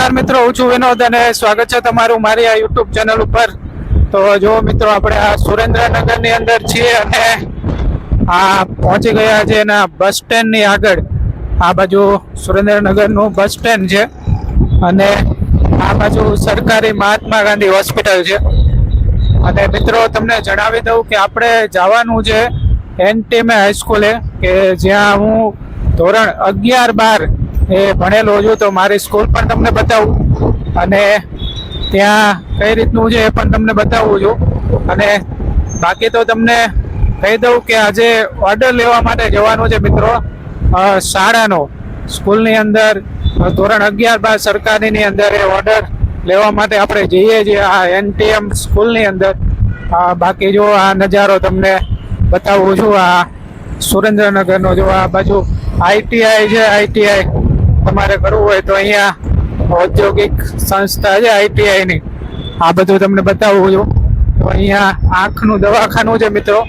નમસ્કાર મિત્રો, હું છું વિનોદ અને સ્વાગત છે તમારું મારી આ યુટ્યુબ ચેનલ ઉપર. તો જો મિત્રો, આપણે આ સુરેન્દ્રનગરની અંદર છીએ અને આ પહોંચી ગયા છે એના બસ સ્ટેન્ડની આગળ. આ બાજુ સુરેન્દ્રનગરનું બસ સ્ટેન્ડ છે અને આ બાજુ સરકારી મહાત્મા ગાંધી હોસ્પિટલ છે. અને મિત્રો, તમને જણાવી દઉં કે આપણે જવાનું છે એનટીમે હાઈસ્કૂલે કે જ્યાં હું ધોરણ અગિયાર બાર એ ભણેલો છું તો મારી સ્કૂલ પણ તમને બતાવું. અને ત્યાં કઈ રીતનું છે એ પણ તમને બતાવું છું. અને બાકી તો તમને કહી દઉં કે આજે ઓર્ડર લેવા માટે જવાનું છે મિત્રો શાળાનો. સ્કૂલની અંદર ધોરણ અગિયાર બાર સરકારીની અંદર એ ઓર્ડર લેવા માટે આપણે જઈએ છીએ આ એનટીએમ સ્કૂલની અંદર. બાકી જો આ નજારો તમને બતાવું છું, આ સુરેન્દ્રનગરનો જો આ બાજુ આઈટીઆઈ છે આઈટીઆઈ તમારે કરવું હોય તો અહીંયા ઔદ્યોગિક સંસ્થા છે આઈટીઆઈની આ બધું તમને બતાવું છું. તો અહીંયા આંખનું દવાખાનું છે મિત્રો.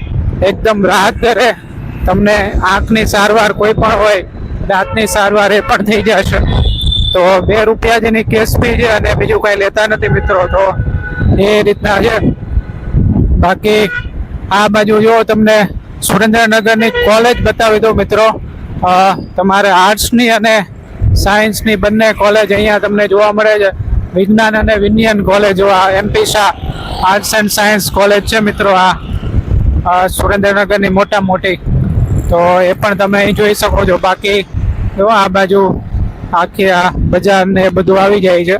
એકદમ રાહત દરે તમને આંખની સારવાર કોઈ પણ હોય દાંતની સારવાર એ પણ થઈ જશે. તો બે રૂપિયા જેની કેસ ફી છે અને બીજું કાંઈ લેતા નથી મિત્રો. તો એ રીતના છે. બાકી આ બાજુ જો તમને સુરેન્દ્રનગરની કોલેજ બતાવી દઉં મિત્રો. તમારે આર્ટ્સની અને સાયન્સની બંને કોલેજ અહીંયા તમને જોવા મળે છે. વિજ્ઞાન અને વિજ્ઞાન કોલેજ આ M P Shah arts and science college છે મિત્રો આ. સુરેન્દ્રનગરની મોટા મોટી. તો એ પણ તમે અહીં જોઈ શકો છો. બાકી જો આ બાજુ આખી આ બજાર ને બધું આવી જાય છે.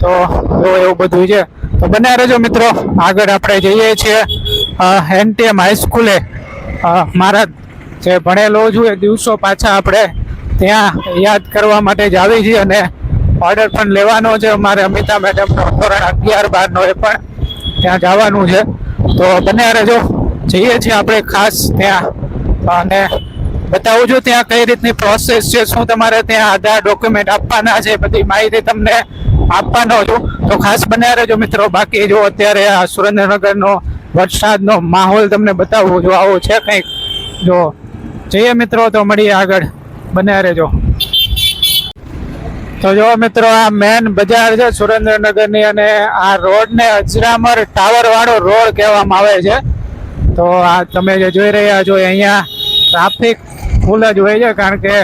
તો એવું બધું છે. તો બને રહેજો મિત્રો. આગળ આપણે જઈએ છીએ. એનટીએમ હાઈસ્કૂલે. મારા જે ભણેલો છું એ દિવસો પાછા આપણે ત્યાં યાદ કરવા માટે જ આવી છીએ અને ઓર્ડર પણ લેવાનો છે. અમારે અમિતા મેડમનો ધોરણ અગિયાર બારનો એ પણ ત્યાં જવાનું છે. તો બને રહેજો. જઈએ છીએ આપણે ખાસ ત્યાં. અને બતાવું છું ત્યાં કઈ રીતની પ્રોસેસ છે, શું તમારે ત્યાં આધાર ડોક્યુમેન્ટ આપવાના છે, બધી માહિતી તમને આપવાનો છું. તો ખાસ બન્યા રહેજો મિત્રો. બાકી જો અત્યારે આ સુરેન્દ્રનગરનો વરસાદનો માહોલ તમને બતાવવો જો આવો છે કંઈક. જો જઈએ મિત્રો તો મળીએ આગળ. બન્યા રહેજો. તો જો મિત્રો, આ મેન બજાર છે સુરેન્દ્રનગરની અને આ રોડને અજરામર ટાવર વાળો રોડ કહેવામાં આવે છે. તો આ તમે જે જોઈ રહ્યા છો, અહીંયા ટ્રાફિક ફૂલ જ હોય છે, કારણ કે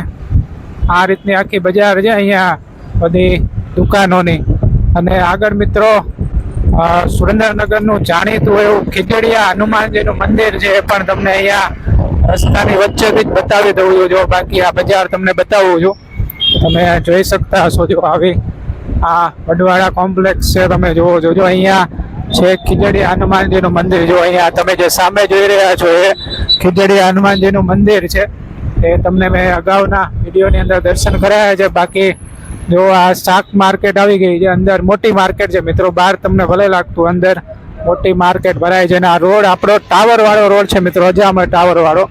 આ રીતની આખી બજાર છે, અહીંયા બધી દુકાનોની. અને આગળ મિત્રો સુરેન્દ્રનગરનું જાણીતું એવું ખીચડીયા હનુમાનજીનું મંદિર છે, એ પણ તમને અહીંયા રસ્તાની વચ્ચેથી જ બતાવી દઉં છું. જો બાકી આ બજાર તમને બતાવું છું. તમે જોઈ શકતા હશો જો આવી આ વડવાડા કોમ્પ્લેક્સ છે. તમે જુઓ છો, જો અહીંયા છે ખીજડી હનુમાનજીનું મંદિર, જો અહીંયા તમે જે સામે જોઈ રહ્યા છો એ ખીજડી હનુમાનજીનું મંદિર છે. એ તમને મેં અગાઉના વિડીયોની અંદર દર્શન કરાયા છે. બાકી જો આ શાક માર્કેટ આવી ગઈ છે, અંદર મોટી માર્કેટ છે. મિત્રો, બહાર તમને ભલે લાગતું, અંદર મોટી માર્કેટ ભરાય છે અને આ રોડ આપણો ટાવરવાળો રોડ છે મિત્રો અજામર ટાવરવાળો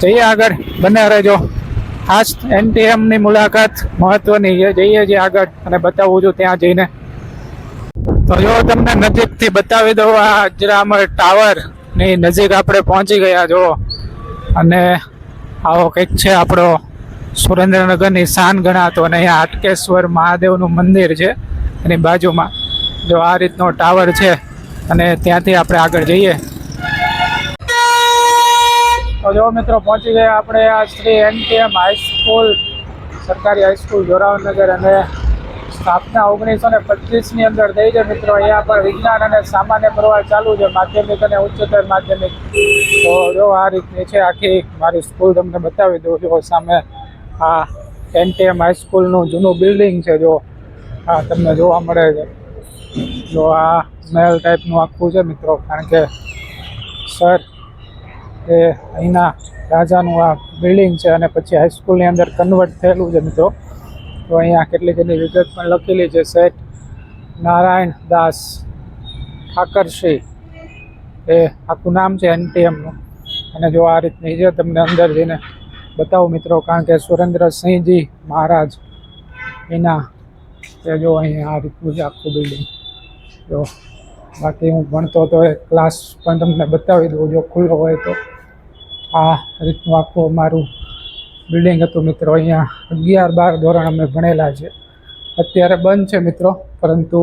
જઈએ આગળ બને રહેજો ખાસ એનટીએમની મુલાકાત મહત્વની જઈએ છીએ આગળ અને બતાવું છું ત્યાં જઈને. તો જો તમને નજીકથી બતાવી દઉં, આ અજરામર ટાવરની નજીક આપણે પહોંચી ગયા જો અને આવો કંઈક છે આપણો સુરેન્દ્રનગરની શાન ગણાતો અને અહીંયા હાટકેશ્વર મહાદેવનું મંદિર છે એની બાજુમાં. જો આ રીતનો ટાવર છે અને ત્યાંથી આપણે આગળ જઈએ. તો જો મિત્રો, પહોંચી ગયા આપણે આ Shri N T M high school સરકારી હાઈસ્કૂલ જોરાવનગર અને સ્થાપના ઓગણીસો ને પચીસની અંદર થઈ છે મિત્રો. અહીંયા પણ વિજ્ઞાન અને સામાન્ય પ્રવાહ ચાલુ છે, માધ્યમિક અને ઉચ્ચતર માધ્યમિક. તો જો આ રીતની છે આખી મારી સ્કૂલ તમને બતાવી દઉં જો સામે આ એનટીએમ હાઈસ્કૂલનું જૂનું બિલ્ડિંગ છે, જો આ તમને જોવા મળે છે. જો આ મહેલ ટાઈપનું આખું છે મિત્રો. કારણ કે સર એ અહીંના રાજાનું આ બિલ્ડિંગ છે અને પછી હાઈસ્કૂલની અંદર કન્વર્ટ થયેલું છે મિત્રો. તો અહીંયા કેટલીક એની વિગત પણ લખેલી છે શેઠ નારાયણ દાસ ઠાકરશ્રી એ આખું નામ છે એનટીએમનું અને જો આ રીતની છે, તમને અંદર જઈને બતાવું મિત્રો, કારણ કે સુરેન્દ્રસિંહજી મહારાજ એના, એ જો અહીં આ રીતનું છે આખું બિલ્ડિંગ જો બાકી હું ભણતો તો એ ક્લાસ પણ તમને બતાવી દઉં, જો ખુલ્લો હોય તો. આ રીતનું આખું અમારું બિલ્ડિંગ હતું મિત્રો, અહીંયા અગિયાર બાર ધોરણ અમે ભણેલા છે. અત્યારે બંધ છે મિત્રો, પરંતુ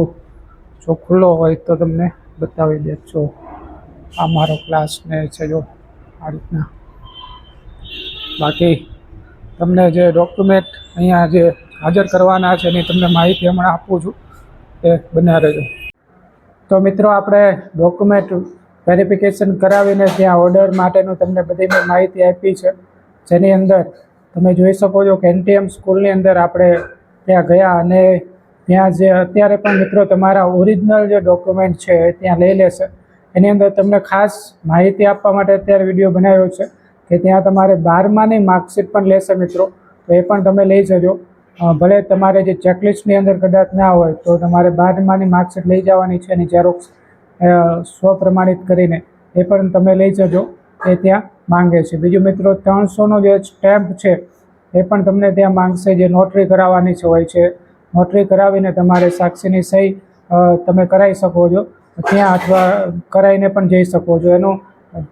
જો ખુલ્લો હોય તો તમને બતાવી દે જો આ મારો ક્લાસ ને છે જો, આ રીતના. બાકી તમને જે ડોક્યુમેન્ટ અહીંયા જે હાજર કરવાના છે એની તમને માહિતી હમણાં આપું છું, એ બના રહેજો. તો મિત્રો, આપણે ડોક્યુમેન્ટ વેરિફિકેશન કરાવીને ત્યાં ઓર્ડર માટેનું તમને બધી મેં માહિતી આપી છે. જેની અંદર તમે જોઈ શકો છો કે એનટીએમ સ્કૂલની અંદર આપણે ત્યાં ગયા અને ત્યાં જે અત્યારે પણ મિત્રો તમારા ઓરિજિનલ જે ડોક્યુમેન્ટ છે એ ત્યાં લઈ લેશે. એની અંદર તમને ખાસ માહિતી આપવા માટે અત્યારે વીડિયો બનાવ્યો છે કે ત્યાં તમારે બારમાની માર્કશીટ પણ લેશે મિત્રો. તો એ પણ તમે લઈ જજો. ભલે તમારે જે ચેકલિસ્ટની અંદર કદાચ ના હોય, તો તમારે બારમાની માર્કશીટ લઈ જવાની છે અને ઝેરોક્સ સ્વપ્રમાણિત કરીને એ પણ તમે લઈ જજો, એ ત્યાં માંગે છે. બીજું મિત્રો, ત્રણસોનો જે સ્ટેમ્પ છે, એ પણ તમને ત્યાં માંગશે. જે નોટરી કરાવવાની છે હોય છે નોટરી કરાવીને તમારે સાક્ષીની સહી તમે કરાવી શકો છો. ત્યાં અથવા કરાવીને પણ જઈ શકો છો. એનું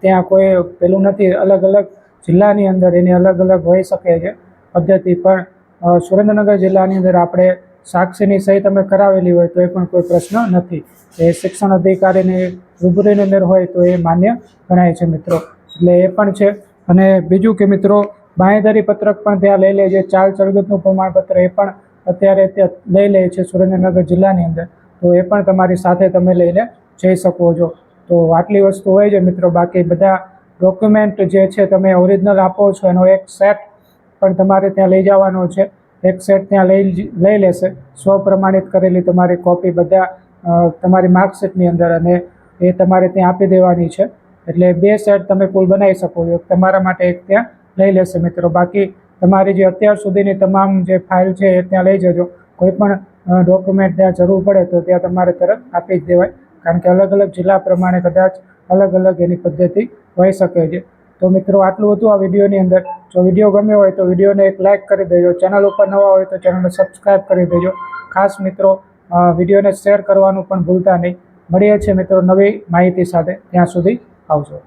ત્યાં કોઈ પેલું નથી. અલગ અલગ જિલ્લાની અંદર એની અલગ અલગ હોઈ શકે છે, પદ્ધતિ પણ સુરેન્દ્રનગર જિલ્લાની અંદર આપણે સાક્ષીની સહી તમે કરાવેલી હોય તો એ પણ કોઈ પ્રશ્ન નથી. એ શિક્ષણ અધિકારીની રૂબરૂની અંદર હોય તો એ માન્ય ગણાય છે મિત્રો. એટલે એ પણ છે. અને બીજું કે મિત્રો, બાંયધારી પત્રક પણ ત્યાં લઈ લે છે. ચાલ ચળગતનું પ્રમાણપત્ર એ પણ અત્યારે ત્યાં લઈ લે છે સુરેન્દ્રનગર જિલ્લાની અંદર. તો એ પણ તમારી સાથે તમે લઈને જઈ શકો છો. તો આટલી વસ્તુ હોય છે મિત્રો. બાકી બધા ડોક્યુમેન્ટ જે છે તમે ઓરિજિનલ આપો છો એનો એક સેટ પણ તમારે ત્યાં લઈ જવાનો છે. એક સેટ ત્યાં લઈ લઈ લેશે. સ્વપ્રમાણિત કરેલી તમારી કોપી બધા તમારી માર્કશીટની અંદર અને એ તમારે ત્યાં આપી દેવાની છે. એટલે બે સેટ તમે કુલ બનાવી શકો. છો તમારા માટે એક ત્યાં લઈ લેશે મિત્રો. બાકી તમારી જે અત્યાર સુધીની તમામ જે ફાઇલ છે એ ત્યાં લઈ જજો. કોઈ પણ ડોક્યુમેન્ટ ત્યાં જરૂર પડે તો ત્યાં તમારે તરત આપી જ દેવાય. કારણ કે અલગ અલગ જિલ્લા પ્રમાણે કદાચ અલગ અલગ એની પદ્ધતિ હોઈ શકે છે. તો મિત્રો આટલું હતું આ વિડીયોની અંદર. જો વીડિયો ગમ્યો હોય તો વિડીયોને એક લાઇક કરી દેજો. ચેનલ ઉપર નવા હોય તો ચેનલને સબસ્ક્રાઈબ કરી દેજો. ખાસ મિત્રો વિડીયોને શેર કરવાનું પણ ભૂલતા નહીં. મળીએ છીએ મિત્રો નવી માહિતી સાથે. ત્યાં સુધી આવજો.